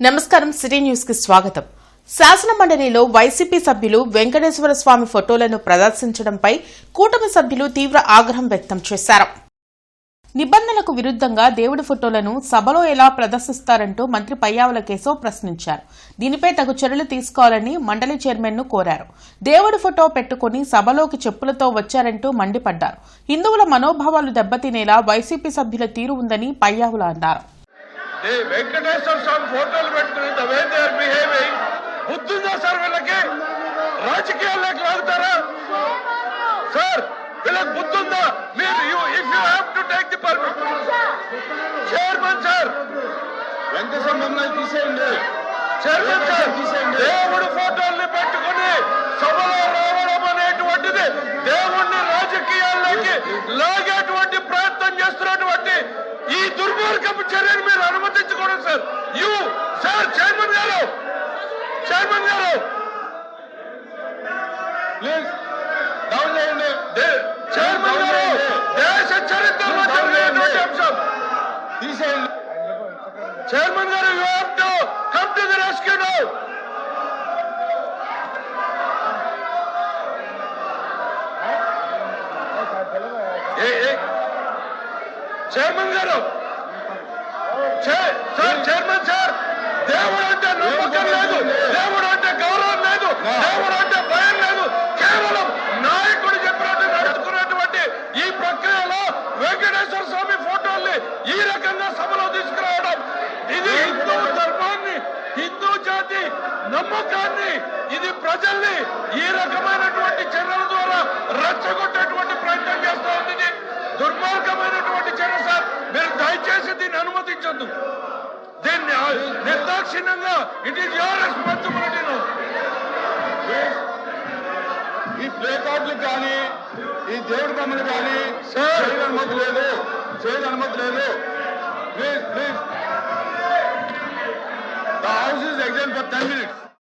నమస్కారం సిటీ న్యూస్కి స్వాగతం. శాసన మండలిలో వైసీపీ సభ్యులు వెంకటేశ్వర స్వామి ఫోటోలను ప్రదర్శించడంపై కూటమి సభ్యులు తీవ్ర ఆగ్రహం వ్యక్తం చేశారు. నిబంధనలకు విరుద్ధంగా దేవుడి ఫోటోలను సభలో ఎలా ప్రదర్శిస్తారంటూ మంత్రి పయ్యావుల కేశవ్ ప్రశ్నించారు. దీనిపై తగు చర్యలు తీసుకోవాలని మండలి చైర్మన్ను కోరారు. దేవుడి ఫోటో పెట్టుకుని సభలోకి చెప్పులతో వచ్చారంటూ మండిపడ్డారు. హిందువుల మనోభావాలు దెబ్బతినేలా వైసీపీ సభ్యుల తీరు ఉందని పయ్యావుల అన్నారు. దే వెంకటేశ్వర స్వామి ఫోటోలు పెట్టుకుని the way they are behaving బుద్ధుందా సార్ వీళ్ళకి? రాజకీయాల్లోకి లాగుతారా? సార్ వీళ్ళకి బుద్ధుందా? మీరు you if you have to take the permission chairman sir Venkateswara మమ్మల్ని తీసేయండి. Chairman sir. దేవుడు ఫోటోల్ని పెట్టుకుని సభలో రావడం అనేటువంటిది దేవుణ్ణి రాజకీయాల్లోకి లాగేటువంటి ప్రయత్నం చేస్తున్నటువంటి ఈ దుర్మార్గపు చర్యను సార్ యు సార్ చైర్మన్ గారు! చైర్మన్ గారు! ప్లీజ్ డౌన్ చేయండి. చైర్మన్ గారు! దేశ చరిత్రలో జరిగినటువంటి అంశం. తీసేయండి. చైర్మన్ గారు you have to come to the rescue now chairman గారు! చైర్మన్ సార్ దేవుడు అంటే నమ్మకం లేదు దేవుడు అంటే గౌరవం లేదు దేవుడు అంటే భయం లేదు కేవలం నాయకుడు చెప్పినట్టు నడుచుకున్నటువంటి ఈ ప్రక్రియలో వెంకటేశ్వర స్వామి ఫోటోల్ని ఈ రకంగా సభలో తీసుకురావడం. ఇది హిందూ ధర్మాన్ని హిందూ జాతి నమ్మకాన్ని ఇది ప్రజల్ని ఈ రకమైనటువంటి చర్యల ద్వారా రెచ్చగొట్టేటువంటి ప్రయత్నం చేస్తూ ఉంది ఇది దుర్మార్గమైనటువంటి చర్య సార్ మీరు దయచేసి దీన్ని అనుమతించొద్దు. దీన్ని నిర్దాక్షిణ్యంగా ఇట్ ఈస్ యువర్ రెస్పాన్సిబిలిటీ ఈ ప్లే కార్డులు కానీ ఈ దేవుడి బొమ్మలు కానీ సార్. చేయని అనుమతి లేదు. చేయని అనుమతి లేదు. Please please the house is exam for ten minutes